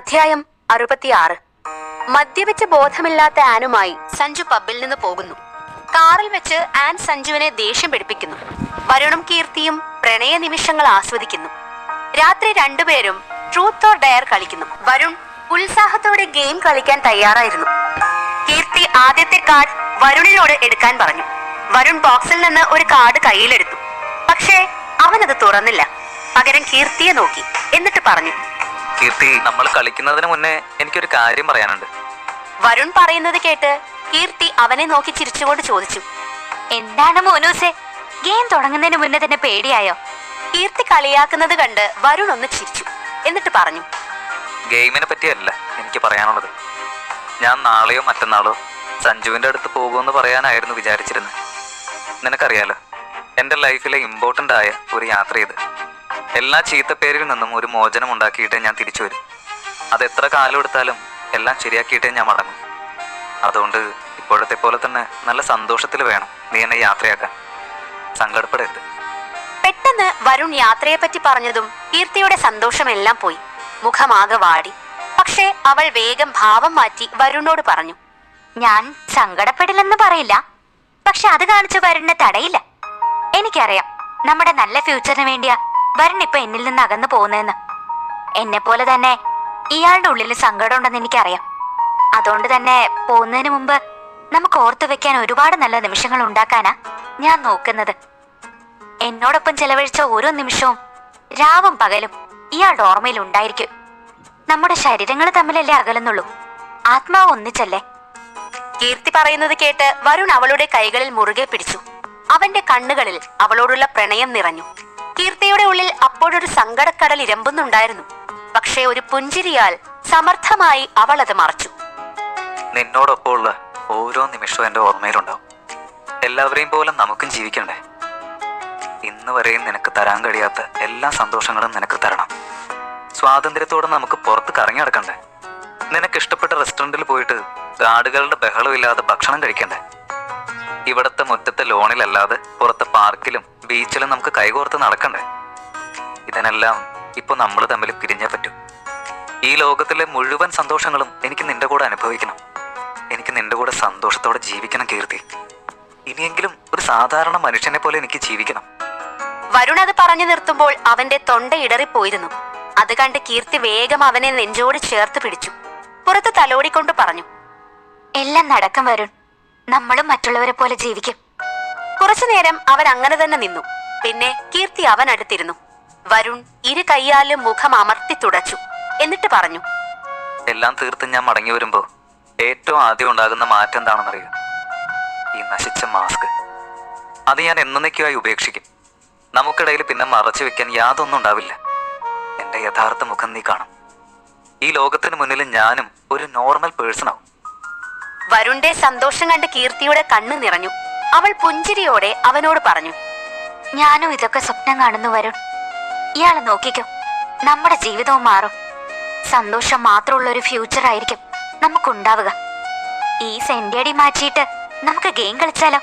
അധ്യായം അറുപത്തിയാറ്. മദ്യപിച്ച് ബോധമില്ലാത്ത ആനുമായി സഞ്ജു പബ്ബിൽ നിന്ന് പോകുന്നു. കാറിൽ വെച്ച് ആൻ സഞ്ജുവിനെ ദേഷ്യം പിടിപ്പിക്കുന്നു. വരുണും കീർത്തിയും പ്രണയ നിമിഷങ്ങൾ ആസ്വദിക്കുന്നു. രാത്രി രണ്ടുപേരും ട്രൂത്ത് ഓർ ഡയർ കളിക്കുന്നു. വരുൺ ഉത്സാഹത്തോടെ ഗെയിം കളിക്കാൻ തയ്യാറായിരുന്നു. കീർത്തി ആദ്യത്തെ കാർഡ് വരുണിനോട് എടുക്കാൻ പറഞ്ഞു. വരുൺ ബോക്സിൽ നിന്ന് ഒരു കാർഡ് കയ്യിലെടുത്തു. പക്ഷേ അവനത് തുറന്നില്ല. പകരം കീർത്തിയെ നോക്കി. എന്നിട്ട് പറഞ്ഞു കീർത്തി നമ്മൾ കളിക്കുന്നതിന് മുന്നേ എനിക്കൊരു കാര്യം പറയാനുണ്ട്. വരുൺ പറയുന്നത് കേട്ട് കീർത്തി അവനെ നോക്കി ചിരിച്ചുകൊണ്ട് ചോദിച്ചു എന്താണ് മോനൂസെ ഗെയിം തുടങ്ങുന്നതിന് മുന്നേ തന്നെ പേടിയായോ? കീർത്തി കളിയാക്കുന്നത് കണ്ട് വരുൺ ഒന്ന് ചിരിച്ചു എന്നിട്ട് പറഞ്ഞു ഗെയിമിനെ പറ്റിയല്ല എനിക്ക് പറയാനുള്ളത്. ഞാൻ നാളെയോ മറ്റന്നാളോ സഞ്ജുവിന്റെ അടുത്ത് പോകുമെന്ന് പറയാനായിരുന്നു വിചാരിച്ചിരുന്നത്. നിനക്കറിയാലോ എന്റെ ലൈഫിലെ ഇമ്പോർട്ടന്റ് ആയ ഒരു യാത്ര ഇത്. എല്ലാ ചീത്തപ്പേരിൽ നിന്നും ഒരു മോചനം ഉണ്ടാക്കിയിട്ടേ ഞാൻ തിരിച്ചു വരും. അത് എത്ര കാലം എടുത്താലും എല്ലാം ശരിയാക്കിയിട്ടേ ഞാൻ മടങ്ങും. അതുകൊണ്ട് ഇപ്പോഴത്തെ പോലെ തന്നെ നല്ല സന്തോഷത്തിൽ വേണം നീ എന്നെ യാത്രയാക്കാൻ. സങ്കടപ്പെടരുത്. പെട്ടെന്ന് വരുൺ യാത്രയെ പറ്റി പറഞ്ഞതും കീർത്തിയുടെ സന്തോഷമെല്ലാം പോയി. മുഖമാകെ വാടി. പക്ഷേ അവൾ വേഗം ഭാവം മാറ്റി വരുണോട് പറഞ്ഞു ഞാൻ സങ്കടപ്പെടില്ലെന്ന് പറയില്ല. പക്ഷെ അത് കാണിച്ചു വരുണിനെ തടയില്ല. എനിക്കറിയാം നമ്മുടെ നല്ല ഫ്യൂച്ചറിന് വേണ്ടിയാ വരുൺ എന്നിൽ നിന്ന് അകന്നു പോകുന്നതെന്ന്. എന്നെ പോലെ തന്നെ ഇയാളുടെ ഉള്ളിൽ സങ്കടം ഉണ്ടെന്ന് എനിക്കറിയാം. അതുകൊണ്ട് തന്നെ പോകുന്നതിന് മുമ്പ് നമുക്ക് ഓർത്തു വെക്കാൻ ഒരുപാട് നല്ല നിമിഷങ്ങൾ ഉണ്ടാക്കാനാ ഞാൻ നോക്കുന്നത്. എന്നോടൊപ്പം ചെലവഴിച്ച ഓരോ നിമിഷവും രാവും പകലും ഇയാളുടെ ഓർമ്മയിൽ ഉണ്ടായിരിക്കും. നമ്മുടെ ശരീരങ്ങൾ തമ്മിലല്ലേ അകലുന്നുള്ളൂ. ആത്മാവ് ഒന്നിച്ചല്ലേ? കീർത്തി പറയുന്നത് കേട്ട് വരുൺ അവളുടെ കൈകളിൽ മുറുകെ പിടിച്ചു. അവന്റെ കണ്ണുകളിൽ അവളോടുള്ള പ്രണയം നിറഞ്ഞു. കീർത്തിയുടെ ഉള്ളിൽ അപ്പോഴൊരു സങ്കടക്കടൽ ഇരമ്പുന്നുണ്ടായിരുന്നു. പക്ഷേ ഒരു പുഞ്ചിരിയാൽ സമർത്ഥമായി അവൾ അത് മറച്ചു. നിന്നോടൊപ്പമുള്ള ഓരോ നിമിഷവും എന്റെ ഓർമ്മയിലുണ്ടാവും. എല്ലാവരെയും പോലെ നമുക്കും ജീവിക്കണ്ടേ? ഇന്ന് വരെയും നിനക്ക് തരാൻ കഴിയാത്ത എല്ലാ സന്തോഷങ്ങളും നിനക്ക് തരണം. സ്വാതന്ത്ര്യത്തോടെ നമുക്ക് പുറത്ത് കറങ്ങി നടക്കണ്ടേ? നിനക്ക് ഇഷ്ടപ്പെട്ട റെസ്റ്റോറന്റിൽ പോയിട്ട് ആടുകളുടെ ബഹളമില്ലാതെ ഭക്ഷണം കഴിക്കണ്ടേ? ഇവിടത്തെ മുറ്റത്തെ ലോണിലല്ലാതെ പുറത്തെ പാർക്കിലും ബീച്ചിലും നമുക്ക് കൈകോർത്ത് നടക്കണ്ടേ? ഇതിനെല്ലാം ഇപ്പൊ നമ്മൾ തമ്മിൽ പിരിഞ്ഞേ പറ്റൂ. ഈ ലോകത്തിലെ മുഴുവൻ സന്തോഷങ്ങളും എനിക്ക് നിന്റെ കൂടെ അനുഭവിക്കണം. എനിക്ക് നിന്റെ കൂടെ സന്തോഷത്തോടെ ജീവിക്കണം കീർത്തി. ഇനിയെങ്കിലും ഒരു സാധാരണ മനുഷ്യനെ പോലെ എനിക്ക് ജീവിക്കണം. വരുൺ അത് പറഞ്ഞു നിർത്തുമ്പോൾ അവന്റെ തൊണ്ട ഇടറിപ്പോയിരുന്നു. അത് കണ്ട് കീർത്തി വേഗം അവനെ നെഞ്ചോട് ചേർത്ത് പിടിച്ചു. പുറത്ത് തലോടിക്കൊണ്ട് പറഞ്ഞു എല്ലാം നടക്കും വരുൺ. നമ്മളും മറ്റുള്ളവരെ പോലെ ജീവിക്കും. കുറച്ചു നേരം അവൻ അങ്ങനെ തന്നെ നിന്നു. പിന്നെ കീർത്തി അവൻ അടുത്തിരുന്നു. വരുൺ ഇരു കൈയാലും മുഖം അമർത്തി തുടച്ചു. എന്നിട്ട് പറഞ്ഞു എല്ലാം തീർത്ത് ഞാൻ മടങ്ങി വരുമ്പോ ഏറ്റവും ആദ്യം ഉണ്ടാകുന്ന മാറ്റം എന്താണെന്നറിയോ? ഈ നശിച്ച മാസ്ക്. അത് ഞാൻ എന്നേക്കുമായി ഉപേക്ഷിക്കും. നമുക്കിടയിൽ പിന്നെ മറച്ചു വെക്കാൻ യാതൊന്നും ഉണ്ടാവില്ല. എന്റെ യഥാർത്ഥ മുഖം നീ കാണും. ഈ ലോകത്തിന് മുന്നിൽ ഞാനും ഒരു നോർമൽ പേഴ്സൺ ആവും വരുണിന്റെ സന്തോഷം കണ്ട് കീർത്തിയുടെ കണ്ണ് നിറഞ്ഞു. അവൾ പുഞ്ചിരിയോടെ അവനോട് പറഞ്ഞു ഞാനും ഇതൊക്കെ സ്വപ്നം കാണുന്നു വരുൺ. ഇയാളെ നോക്കിക്കോ. നമ്മുടെ ജീവിതവും മാറും. സന്തോഷം മാത്രമുള്ള ഒരു ഫ്യൂച്ചർ ആയിരിക്കും നമുക്കുണ്ടാവുക. ഈ സെന്റിയടി മാറ്റിയിട്ട് നമുക്ക് ഗെയിം കളിച്ചാലോ?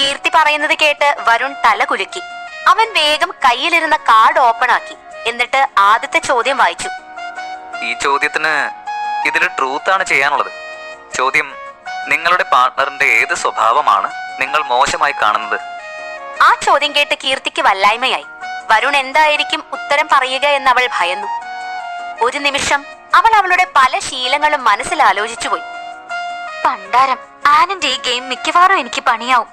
കീർത്തി പറയുന്നത് കേട്ട് വരുൺ തല കുലുക്കി. അവൻ വേഗം കയ്യിലിരുന്ന കാർഡ് ഓപ്പൺ ആക്കി. എന്നിട്ട് ആദ്യത്തെ ചോദ്യം വായിച്ചു. ഈ ചോദ്യത്തിന് ഇതിൽ ആണ് ചെയ്യാനുള്ളത്. ചോദ്യം നിങ്ങളുടെ പാർട്ണറിന്റെ ഏത് സ്വഭാവമാണ് നിങ്ങൾ മോശമായി കാണുന്നത്? ആ ചോദ്യം കേട്ട് കീർത്തിക്ക് വല്ലായ്മയായി. വരുൺ എന്തായിരിക്കും ഉത്തരം പറയുക എന്ന് അവൾ ഭയന്നു. ഒരു നിമിഷം അവൾ അവളുടെ പല ശീലങ്ങളും മനസ്സിൽ ആലോചിച്ചുപോയി പണ്ടാരം ആനന്റെ ഈ ഗെയിം മിക്കവാറും എനിക്ക് പണിയാവും.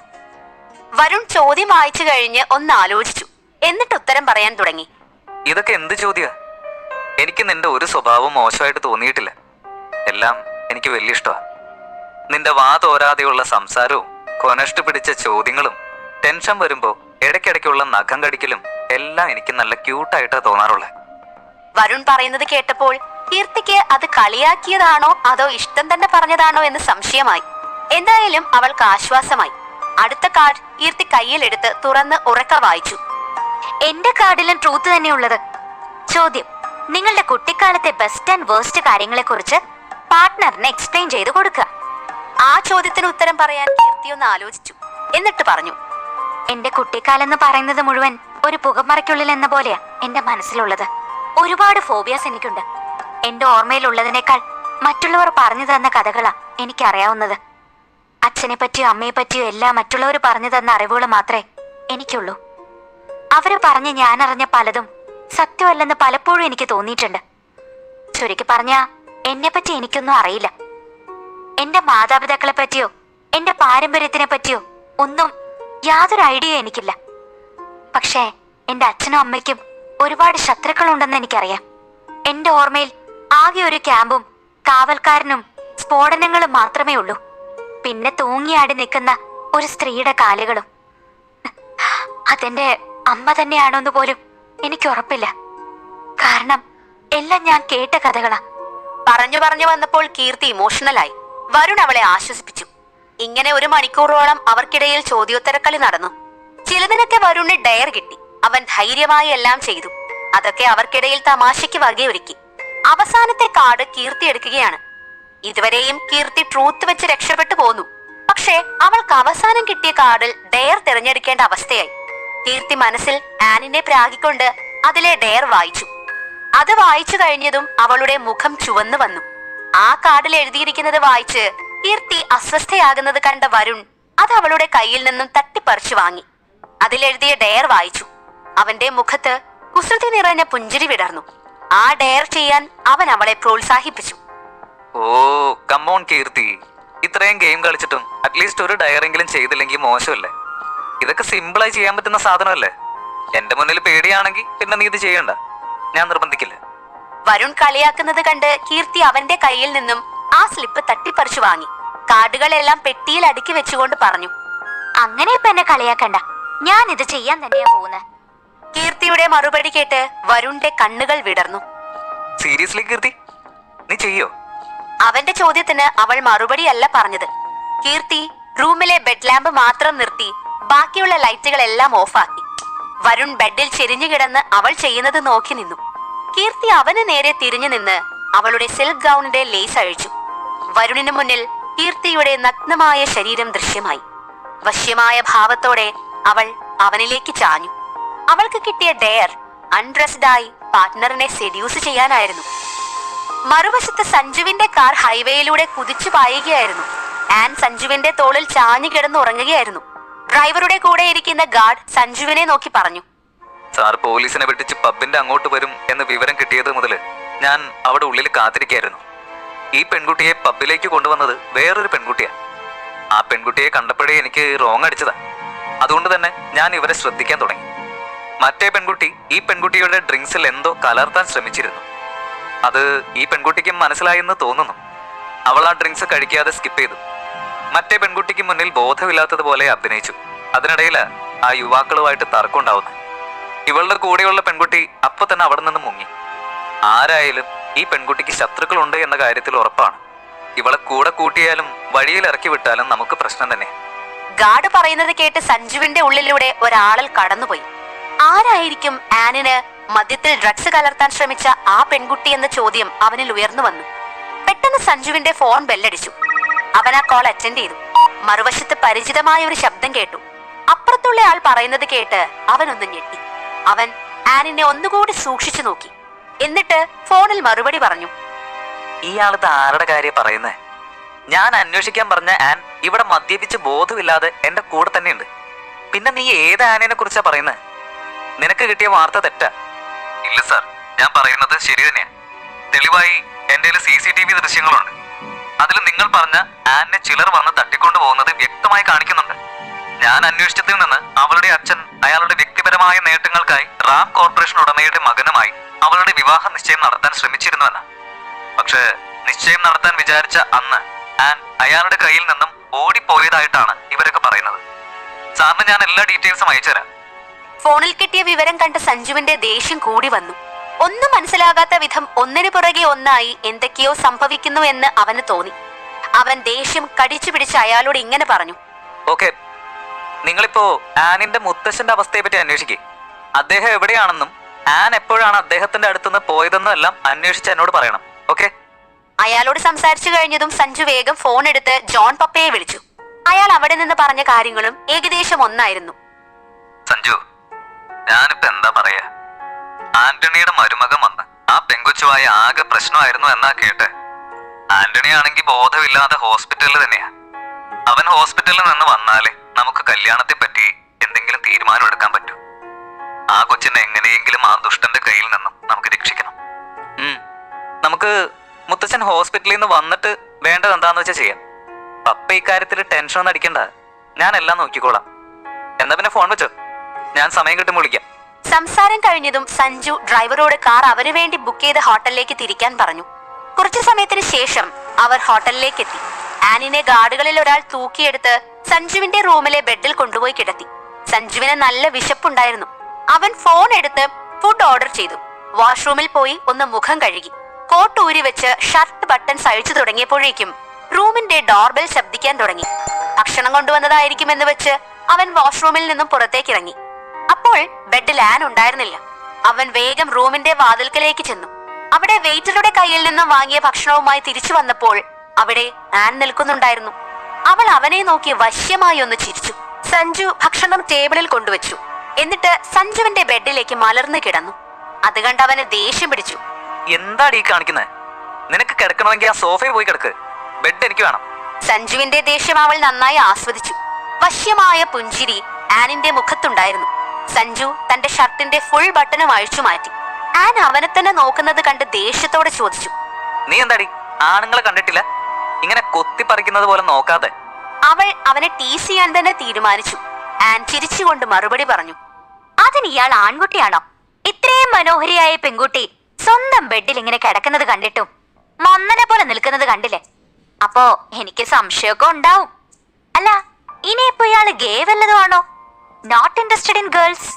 വരുൺ ചോദ്യം വായിച്ചു കഴിഞ്ഞ് ഒന്ന് ആലോചിച്ചു. എന്നിട്ട് ഉത്തരം പറയാൻ തുടങ്ങി. ഇതൊക്കെ എന്ത് ചോദ്യ? എനിക്ക് നിന്റെ ഒരു സ്വഭാവം മോശമായിട്ട് തോന്നിയിട്ടില്ല. എല്ലാം എനിക്ക് വലിയ ഇഷ്ടമാണ് നിന്റെ വാതോരാതെയുള്ള സംസാരവും കൊനഷ്ട് പിടിച്ച ചോദ്യങ്ങളും ടെൻഷൻ വരുമ്പോ ഇടയ്ക്കിടയ്ക്കുള്ള നഖം കടിക്കലും എല്ലാം എനിക്ക് നല്ല ക്യൂട്ടായിട്ടാ തോന്നാറുള്ളത് വരുൺ പറയുന്നത് കേട്ടപ്പോൾ കീർത്തിക്ക് അത് കളിയാക്കിയതാണോ അതോ ഇഷ്ടം തന്നെ പറഞ്ഞതാണോ എന്ന് സംശയമായി. എന്തായാലും അവൾക്ക് ആശ്വാസമായി. അടുത്ത കാർഡ് കീർത്തി കയ്യിലെടുത്ത് തുറന്ന് ഉറക്ക വായിച്ചു. എന്റെ കാർഡിലും ട്രൂത്ത് തന്നെയുള്ളത്. ചോദ്യം നിങ്ങളുടെ കുട്ടിക്കാലത്തെ ബെസ്റ്റ് ആൻഡ് വേസ്റ്റ് കാര്യങ്ങളെ കുറിച്ച് പാർട്ട്ണറിന് എക്സ്പ്ലെയിൻ ചെയ്ത് കൊടുക്കുക ആ ചോദ്യത്തിന് ഉത്തരം പറയാൻ കീർത്തി ഒന്ന് ആലോചിച്ചു. എന്നിട്ട് പറഞ്ഞു എന്റെ കുട്ടിക്കാലം എന്ന് പറയുന്നത് മുഴുവൻ ഒരു പുകമറയ്ക്കുള്ളിൽ എന്ന പോലെയാ എന്റെ മനസ്സിലുള്ളത്. ഒരുപാട് ഫോബിയാസ് എനിക്കുണ്ട്. എന്റെ ഓർമ്മയിലുള്ളതിനേക്കാൾ മറ്റുള്ളവർ പറഞ്ഞു തന്ന കഥകളാ എനിക്കറിയാവുന്നത്. അച്ഛനെ പറ്റിയോ അമ്മയെ പറ്റിയോ എല്ലാം മറ്റുള്ളവർ പറഞ്ഞു തന്ന അറിവുകൾ മാത്രമേ എനിക്കുള്ളൂ. അവർ പറഞ്ഞ് ഞാൻ അറിഞ്ഞ പലതും സത്യമല്ലെന്ന് പലപ്പോഴും എനിക്ക് തോന്നിയിട്ടുണ്ട്. ചുരുക്കി പറഞ്ഞ എന്നെ പറ്റി എനിക്കൊന്നും അറിയില്ല. എന്റെ മാതാപിതാക്കളെ പറ്റിയോ? എന്റെ പാരമ്പര്യത്തിനെ പറ്റിയോ? ഒന്നും യാതൊരു ഐഡിയ എനിക്കില്ല. പക്ഷേ എന്റെ അച്ഛനും അമ്മയ്ക്കും ഒരുപാട് ശത്രുക്കളുണ്ടെന്ന് എനിക്കറിയാം. എന്റെ ഓർമ്മയിൽ ആകെ ഒരു ക്യാമ്പും കാവൽക്കാരനും സ്ഫോടനങ്ങളും മാത്രമേ ഉള്ളൂ. പിന്നെ തൂങ്ങിയാടി നിൽക്കുന്ന ഒരു സ്ത്രീയുടെ കാലുകളും. അതെന്റെ അമ്മ തന്നെയാണോന്ന് പോലും എനിക്ക് ഉറപ്പില്ല. കാരണം എല്ലാം ഞാൻ കേട്ട കഥകളാ. പറഞ്ഞു പറഞ്ഞു വന്നപ്പോൾ കീർത്തി ഇമോഷണലായി വരുൺ അവളെ ആശ്വസിപ്പിച്ചു. ഇങ്ങനെ ഒരു മണിക്കൂറോളം അവർക്കിടയിൽ ചോദ്യോത്തരക്കളി നടന്നു. ചിലതിനൊക്കെ വരുണിന് ഡയർ കിട്ടി. അവൻ ധൈര്യമായി എല്ലാം ചെയ്തു. അതൊക്കെ അവർക്കിടയിൽ തമാശയ്ക്ക് വകയൊരുക്കി. അവസാനത്തെ കാർഡ് കീർത്തി എടുക്കുകയാണ് ഇതുവരെയും കീർത്തി ട്രൂത്ത് വെച്ച് രക്ഷപ്പെട്ടു പോന്നു. പക്ഷേ അവൾക്ക് അവസാനം കിട്ടിയ കാർഡിൽ ഡെയർ തിരഞ്ഞെടുക്കേണ്ട അവസ്ഥയായി. കീർത്തി മനസ്സിൽ ആനിനെ പ്രാഗിക്കൊണ്ട് അതിലെ ഡെയർ വായിച്ചു. അത് വായിച്ചു കഴിഞ്ഞതും അവളുടെ മുഖം ചുവന്നു വന്നു. ആ കാർഡിൽ എഴുതിയിരിക്കുന്നത് വായിച്ച് കീർത്തി അസ്വസ്ഥയാകുന്നത് കണ്ട വരുൺ അത് അവളുടെ കയ്യിൽ നിന്നും തട്ടിപ്പറിച്ചു വാങ്ങി. അതിലെഴുതിയ ഡയർ വായിച്ചു. അവന്റെ മുഖത്ത് കുസൃതി നിറഞ്ഞ പുഞ്ചിരി വിടർന്നു. ആ ഡയർ ചെയ്യാൻ അവൻ അവളെ പ്രോത്സാഹിപ്പിച്ചു. Oh come on Keerthi. ഇത്രയും ഗെയിം കളിച്ചിട്ടും അറ്റ്ലീസ്റ്റ് ഒരു ഡയറെങ്കിലും ചെയ്തില്ലെങ്കിൽ മോശമല്ലേ? ഇതൊക്കെ സിമ്പിളായി ചെയ്യാൻ പറ്റുന്ന സാധനമല്ലേ? എന്റെ മുന്നിൽ പേടിയാണെങ്കിൽ പിന്നെ നീ ഇത് ചെയ്യണ്ട. ഞാൻ നിർബന്ധിക്കില്ല. വരുൺ കളിയാക്കുന്നത് കണ്ട് കീർത്തി അവന്റെ കയ്യിൽ നിന്നും ആ സ്ലിപ്പ് തട്ടിപ്പറിച്ചു വാങ്ങി. കാർഡുകളെല്ലാം പെട്ടിയിൽ അടുക്കി വെച്ചുകൊണ്ട് പറഞ്ഞു അങ്ങനെ ഇപ്പൊ എന്നെ കളിയാക്കണ്ട. ഞാൻ ഇത് ചെയ്യാൻ തന്നെയാ പോകുന്നത് കീർത്തിയുടെ മറുപടി കേട്ട് വരുണിന്റെ കണ്ണുകൾ വിടർന്നു. സീരിയസ്ലി കീർത്തി? നീ ചെയ്യോ? അവന്റെ ചോദ്യത്തിന് അവൾ മറുപടിയല്ല പറഞ്ഞത്. കീർത്തി റൂമിലെ ബെഡ് ലാമ്പ് മാത്രം നിർത്തി ബാക്കിയുള്ള ലൈറ്റുകളെല്ലാം ഓഫാക്കി വരുൺ ബെഡിൽ ചെരിഞ്ഞു കിടന്ന് അവൾ ചെയ്യുന്നത് നോക്കി നിന്നു. കീർത്തി അവന് നേരെ തിരിഞ്ഞു നിന്ന് അവളുടെ സിൽക്ക് ഗൗണിന്റെ ലേസ് അഴിച്ചു. വരുണിന് മുന്നിൽ കീർത്തിയുടെ നഗ്നമായ ശരീരം ദൃശ്യമായി. വശ്യമായ ഭാവത്തോടെ അവൾ അവനിലേക്ക് ചാഞ്ഞു. അവൾക്ക് കിട്ടിയ ഡെയർ അൺഡ്രസ്ഡായി പാർട്ട്ണറിനെ സെഡ്യൂസ് ചെയ്യാനായിരുന്നു. മറുവശത്ത് സഞ്ജുവിന്റെ കാർ ഹൈവേയിലൂടെ കുതിച്ചു പായുകയായിരുന്നു. ആൻ സഞ്ജുവിന്റെ തോളിൽ ചാഞ്ഞു കിടന്ന് ഉറങ്ങുകയായിരുന്നു ഡ്രൈവറുടെ കൂടെ ഇരിക്കുന്ന ഗാർഡ് സഞ്ജുവിനെ നോക്കി പറഞ്ഞു. സാർ പോലീസിനെ വെട്ടിച്ച് പബ്ബിന്റെ അങ്ങോട്ട് വരും എന്ന് വിവരം കിട്ടിയത് മുതൽ ഞാൻ അവിടെ ഉള്ളിൽ കാത്തിരിക്കായിരുന്നു. ഈ പെൺകുട്ടിയെ പബ്ബിലേക്ക് കൊണ്ടുവന്നത് വേറൊരു പെൺകുട്ടിയാണ് ആ പെൺകുട്ടിയെ കണ്ടപ്പോഴേ എനിക്ക് റോങ് അടിച്ചതാ. അതുകൊണ്ട് തന്നെ ഞാൻ ഇവരെ ശ്രദ്ധിക്കാൻ തുടങ്ങി. മറ്റേ പെൺകുട്ടി ഈ പെൺകുട്ടിയുടെ ഡ്രിങ്ക്സിൽ എന്തോ കലർത്താൻ ശ്രമിച്ചിരുന്നു. അത് ഈ പെൺകുട്ടിക്കും മനസ്സിലായെന്ന് തോന്നുന്നു. അവൾ ആ ഡ്രിങ്ക്സ് കഴിക്കാതെ സ്കിപ്പ് ചെയ്തു. മറ്റേ പെൺകുട്ടിക്ക് മുന്നിൽ ബോധമില്ലാത്തതുപോലെ അഭിനയിച്ചു. അതിനിടയിൽ ആ യുവാക്കളുമായിട്ട് തർക്കമുണ്ടാവുന്നു ഇവളുടെ കൂടെയുള്ള പെൺകുട്ടി അപ്പൊ തന്നെ അവിടെ നിന്ന് മുങ്ങി. ആരായാലും ഈ പെൺകുട്ടിക്ക് ശത്രുക്കളുണ്ട് എന്ന കാര്യത്തിൽ ഉറപ്പാണ്. ഇവളെ കൂടെ കൂട്ടിയാലും വഴിയിൽ ഇറക്കി വിട്ടാലും നമുക്ക് പ്രശ്നം തന്നെ. ഗാർഡ് പറയുന്നത് കേട്ട് സഞ്ജുവിന്റെ ഉള്ളിലൂടെ ഒരാളൽ കടന്നുപോയി. ആരായിരിക്കും ആനിന് മദ്യത്തിൽ ഡ്രഗ്സ് കലർത്താൻ ശ്രമിച്ച ആ പെൺകുട്ടി എന്ന ചോദ്യം അവനിൽ ഉയർന്നു വന്നു. പെട്ടെന്ന് സഞ്ജുവിന്റെ ഫോൺ ബെല്ലടിച്ചു. അവൻ ആ കോൾ അറ്റൻഡ് ചെയ്തു. മറുവശത്ത് പരിചിതമായ ഒരു ശബ്ദം കേട്ടു. അപ്പുറത്തുള്ള ആൾ പറയുന്നത് കേട്ട് അവനൊന്ന് ഞെട്ടി. അവൻ ആനിനെ ഒന്നുകൂടി സൂക്ഷിച്ചു നോക്കി. എന്നിട്ട് ഫോണിൽ മറുപടി പറഞ്ഞു. ഇയാളത് ആരുടെ കാര്യം പറയുന്നേ? ഞാൻ അന്വേഷിക്കാൻ പറഞ്ഞ ആൻ ഇവിടെ മദ്യപിച്ച് ബോധമില്ലാതെ എന്റെ കൂടെ തന്നെയുണ്ട്. പിന്നെ നീ ഏത് ആനയെ കുറിച്ചാ പറയുന്നത് നിനക്ക് കിട്ടിയ വാർത്ത തെറ്റാ. ഇല്ല സാർ ഞാൻ പറയുന്നത് ശരി തന്നെയാ. തെളിവായി എന്റെ സി സി ടി വി ദൃശ്യങ്ങളുണ്ട്. അതിൽ നിങ്ങൾ പറഞ്ഞ ആനിനെ ചിലർ വന്ന് തട്ടിക്കൊണ്ടു പോകുന്നത് വ്യക്തമായി കാണിക്കുന്നുണ്ട്. ഞാൻ അന്വേഷിച്ചതിൽ നിന്ന് അവളുടെ അച്ഛൻ അയാളുടെ വ്യക്തിപരമായ നേട്ടങ്ങൾക്കായി റാം കോർപ്പറേഷൻ ഉടമയുടെ മകനുമായി അവളുടെ വിവാഹ നിശ്ചയം നടത്താൻ ശ്രമിച്ചിരുന്നുവെന്ന്. പക്ഷേ നിശ്ചയം നടത്താൻ വിചാരിച്ച അന്ന് ആൻ അയാളുടെ കയ്യിൽ നിന്നും ഓടിപ്പോയതായിട്ടാണ് ഇവരൊക്കെ പറയുന്നത്. സാറിന് ഞാൻ എല്ലാ ഡീറ്റെയിൽസും അയച്ചുതരാം. ഫോണിൽ കിട്ടിയ വിവരം കണ്ട സഞ്ജുവിന്റെ ദേഷ്യം കൂടി വന്നു. ഒന്നും മനസ്സിലാകാത്ത വിധം ഒന്നിനു പുറകെ ഒന്നായി എന്തൊക്കെയോ സംഭവിക്കുന്നു എന്ന് അവന് തോന്നി. അവൻ ദേഷ്യം കടിച്ചു പിടിച്ച് അയാളോട് ഇങ്ങനെ പറഞ്ഞു. ഓക്കെ നിങ്ങളിപ്പോ ആനിന്റെ മുത്തശ്ശന്റെ അവസ്ഥയെ പറ്റി അന്വേഷിക്കേ. അദ്ദേഹം എവിടെയാണെന്നും ആൻ എപ്പോഴാണ് അദ്ദേഹത്തിന്റെ അടുത്തുനിന്ന് പോയതെന്നും എല്ലാം അന്വേഷിച്ച് എന്നോട് പറയണം. ഓക്കെ? അയാളോട് സംസാരിച്ചു കഴിഞ്ഞതും സഞ്ജു വേഗം ഫോൺ എടുത്ത് ജോൺ പപ്പയെ വിളിച്ചു. അയാൾ അവിടെ നിന്ന് പറഞ്ഞ കാര്യങ്ങളും ഏകദേശം ഒന്നായിരുന്നു. സഞ്ജു ഞാനിപ്പോ എന്താ പറയാ? ആന്റണിയുടെ മരുമകൻ വന്ന് ആ പെങ്കുച്ചുവായ ആകെ പ്രശ്നമായിരുന്നു എന്നാ കേട്ടെ. ആന്റണി ആണെങ്കിൽ ബോധമില്ലാതെ ഹോസ്പിറ്റലിൽ തന്നെയാ. അവൻ ഹോസ്പിറ്റലിൽ നിന്ന് വന്നാലേ നമുക്ക് കല്യാണത്തെ പറ്റി എന്തെങ്കിലും തീരുമാനം എടുക്കാൻ പറ്റൂ. ആ കൊച്ചിനെ എങ്ങനെയെങ്കിലും ആ ദുഷ്ടന്റെ കയ്യിൽ നിന്നും നമുക്ക് രക്ഷിക്കണം. നമുക്ക് മുത്തച്ഛൻ ഹോസ്പിറ്റലിൽ നിന്ന് വന്നിട്ട് വേണ്ടത് എന്താന്ന് വെച്ചാൽ ചെയ്യാം. പപ്പ ഇക്കാര്യത്തിൽ ടെൻഷൻ ഒന്നും അടിക്കണ്ട. ഞാൻ എല്ലാം നോക്കിക്കോളാം. എന്നാ പിന്നെ ഫോൺ വെച്ചോ. ഞാൻ സമയം കിട്ടുമ്പോൾ വിളിക്കാം. സംസാരം കഴിഞ്ഞതും സഞ്ജു ഡ്രൈവറോട് കാർ അവന് വേണ്ടി ബുക്ക് ചെയ്ത ഹോട്ടലിലേക്ക് തിരിക്കാൻ പറഞ്ഞു. കുറച്ചു സമയത്തിന് ശേഷം അവർ ഹോട്ടലിലേക്ക് എത്തി. ആനിനെ ഗാർഡുകളിൽ ഒരാൾ തൂക്കിയെടുത്ത് സഞ്ജുവിന്റെ റൂമിലെ ബെഡിൽ കൊണ്ടുപോയി കിടത്തി. സഞ്ജുവിന് നല്ല വിശപ്പുണ്ടായിരുന്നു. അവൻ ഫോൺ എടുത്ത് ഫുഡ് ഓർഡർ ചെയ്തു. വാഷ്റൂമിൽ പോയി ഒന്ന് മുഖം കഴുകി. കോട്ട് ഊരി വെച്ച് ഷർട്ട് ബട്ടൺസ് അഴിച്ചു തുടങ്ങിയപ്പോഴേക്കും റൂമിന്റെ ഡോർബെൽ ശബ്ദിക്കാൻ തുടങ്ങി. ഭക്ഷണം കൊണ്ടുവന്നതായിരിക്കും എന്ന് വെച്ച് അവൻ വാഷ്റൂമിൽ നിന്നും പുറത്തേക്ക് ഇറങ്ങി. അപ്പോൾ ബെഡിൽ ആൻ ഉണ്ടായിരുന്നില്ല. അവൻ വേഗം റൂമിന്റെ വാതിൽക്കലേക്ക് ചെന്നു. അവിടെ വെയിറ്ററുടെ കയ്യിൽ നിന്നും വാങ്ങിയ ഭക്ഷണവുമായി തിരിച്ചു വന്നപ്പോൾ അവിടെ ആൻ നിൽക്കുന്നുണ്ടായിരുന്നു. അവൾ അവനെ നോക്കി വശ്യമായി ഒന്ന് ചിരിച്ചു. സഞ്ജു ഭക്ഷണം ടേബിളിൽ കൊണ്ടുവച്ചു. എന്നിട്ട് സഞ്ജുവിന്റെ ബെഡിലേക്ക് മലർന്നു കിടന്നു. അത് കണ്ട് അവന് ദേഷ്യം പിടിച്ചു. എന്താടി കാണിക്കുന്നത് നിനക്ക് കിടക്കണമെങ്കിൽ ആ സോഫയിൽ പോയി കിടക്ക്. ബെഡ് എനിക്ക് വേണം. സഞ്ജുവിന്റെ ദേഷ്യം അവൾ നന്നായി ആസ്വദിച്ചു. വശ്യമായ പുഞ്ചിരി ആനിന്റെ മുഖത്തുണ്ടായിരുന്നു. സഞ്ജു തന്റെ ഷർട്ടിന്റെ ഫുൾ ബട്ടണും അഴിച്ചു മാറ്റി. ആൻ അവനെ തന്നെ നോക്കുന്നത് കണ്ട് ദേഷ്യത്തോടെ ചോദിച്ചു. നീ എന്താടി? ആണുങ്ങളെ കണ്ടിട്ടില്ല? ഇങ്ങനെ കൊത്തിപ്പറിക്കുന്നത് പോലെ നോക്കാതെ. അവൾ അവനെ ടീസ് ചെയ്യാൻ തന്നെ തീരുമാനിച്ചു. ആൻ ചിരിച്ചുകൊണ്ട് മറുപടി പറഞ്ഞു അതിന് ഇയാൾ ആൺകുട്ടിയാണോ? ഇത്രയും മനോഹരിയായ പെൺകുട്ടി സ്വന്തം ബെഡിൽ ഇങ്ങനെ കിടക്കുന്നത് കണ്ടിട്ടും മന്നനെ പോലെ നിൽക്കുന്നത് കണ്ടില്ലേ? അപ്പോ എനിക്ക് സംശയമൊക്കെ ഉണ്ടാവും. അല്ല ഇനിയിപ്പോ ഇയാൾ ഗേ വല്ലതും നോട്ട് ഇൻട്രസ്റ്റഡ് ഇൻ ഗേൾസ്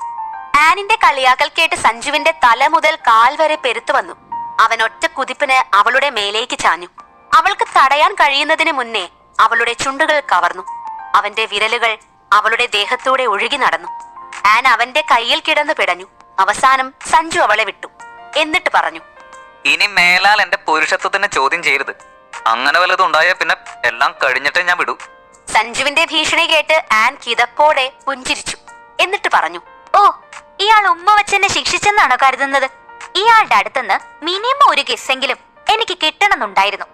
ആനിന്റെ കളിയാക്കൽ കേട്ട് സഞ്ജുവിന്റെ തല മുതൽ കാൽ വരെ പെരുത്തു വന്നു. അവൻ ഒറ്റ കുതിപ്പിന് അവളുടെ മേലേക്ക് ചാഞ്ഞു. അവൾക്ക് തടയാൻ കഴിയുന്നതിന് മുന്നേ അവളുടെ ചുണ്ടുകൾ കവർന്നു. അവന്റെ വിരലുകൾ അവളുടെ ദേഹത്തൂടെ ഒഴുകി നടന്നു. ആൻ അവന്റെ കയ്യിൽ കിടന്നു പിടഞ്ഞു. അവസാനം സഞ്ജു അവളെ വിട്ടു. എന്നിട്ട് പറഞ്ഞു ഇനി മേലാൽ എന്റെ പുരുഷത്വത്തിന് ചോദ്യം ചെയ്യരുത്. അങ്ങനെ വല്ലതും പിന്നെ എല്ലാം കഴിഞ്ഞിട്ടേ ഞാൻ വിടൂ. സഞ്ജുവിന്റെ ഭീഷണി കേട്ട് ആൻ കിതപ്പോടെ പുഞ്ചിരിച്ചു. എന്നിട്ട് പറഞ്ഞു ഓ ഇയാൾ ഉമ്മ വച്ചെന്നെ ശിക്ഷിച്ചെന്നാണോ കരുതുന്നത്? ഇയാളുടെ അടുത്തുനിന്ന് മിനിമം ഒരു കിസ്സെങ്കിലും എനിക്ക് കിട്ടണമെന്നുണ്ടായിരുന്നു.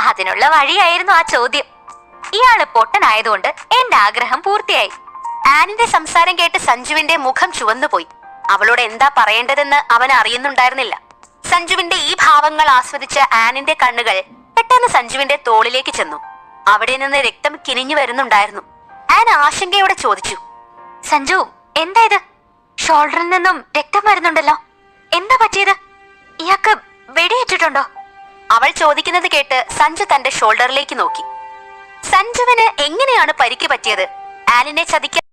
അതിനുള്ള വഴിയായിരുന്നു ആ ചോദ്യം. ഇയാൾ പൊട്ടനായതുകൊണ്ട് എന്റെ ആഗ്രഹം പൂർത്തിയായി. ആനിന്റെ സംസാരം കേട്ട് സഞ്ജുവിന്റെ മുഖം ചുവന്നുപോയി. അവളോട് എന്താ പറയേണ്ടതെന്ന് അവൻ അറിയുന്നുണ്ടായിരുന്നില്ല. സഞ്ജുവിന്റെ ഈ ഭാവങ്ങൾ ആസ്വദിച്ച ആനിന്റെ കണ്ണുകൾ പെട്ടെന്ന് സഞ്ജുവിന്റെ തോളിലേക്ക് ചെന്നു. അവിടെ നിന്ന് രക്തം കിനിഞ്ഞു വരുന്നുണ്ടായിരുന്നു. ആൻ ആശങ്കയോടെ ചോദിച്ചു സഞ്ജു എന്താ ഇത്? ഷോൾഡറിൽ നിന്നും രക്തം വരുന്നുണ്ടല്ലോ. എന്താ പറ്റിയത്? ഇയാൾക്ക് വെടിയേറ്റിട്ടുണ്ടോ? അവൾ ചോദിക്കുന്നത് കേട്ട് സഞ്ജു തന്റെ ഷോൾഡറിലേക്ക് നോക്കി. സഞ്ജുവിന് എങ്ങനെയാണ് പരിക്ക് പറ്റിയത്? ആലിനെ ചതിക്കാൻ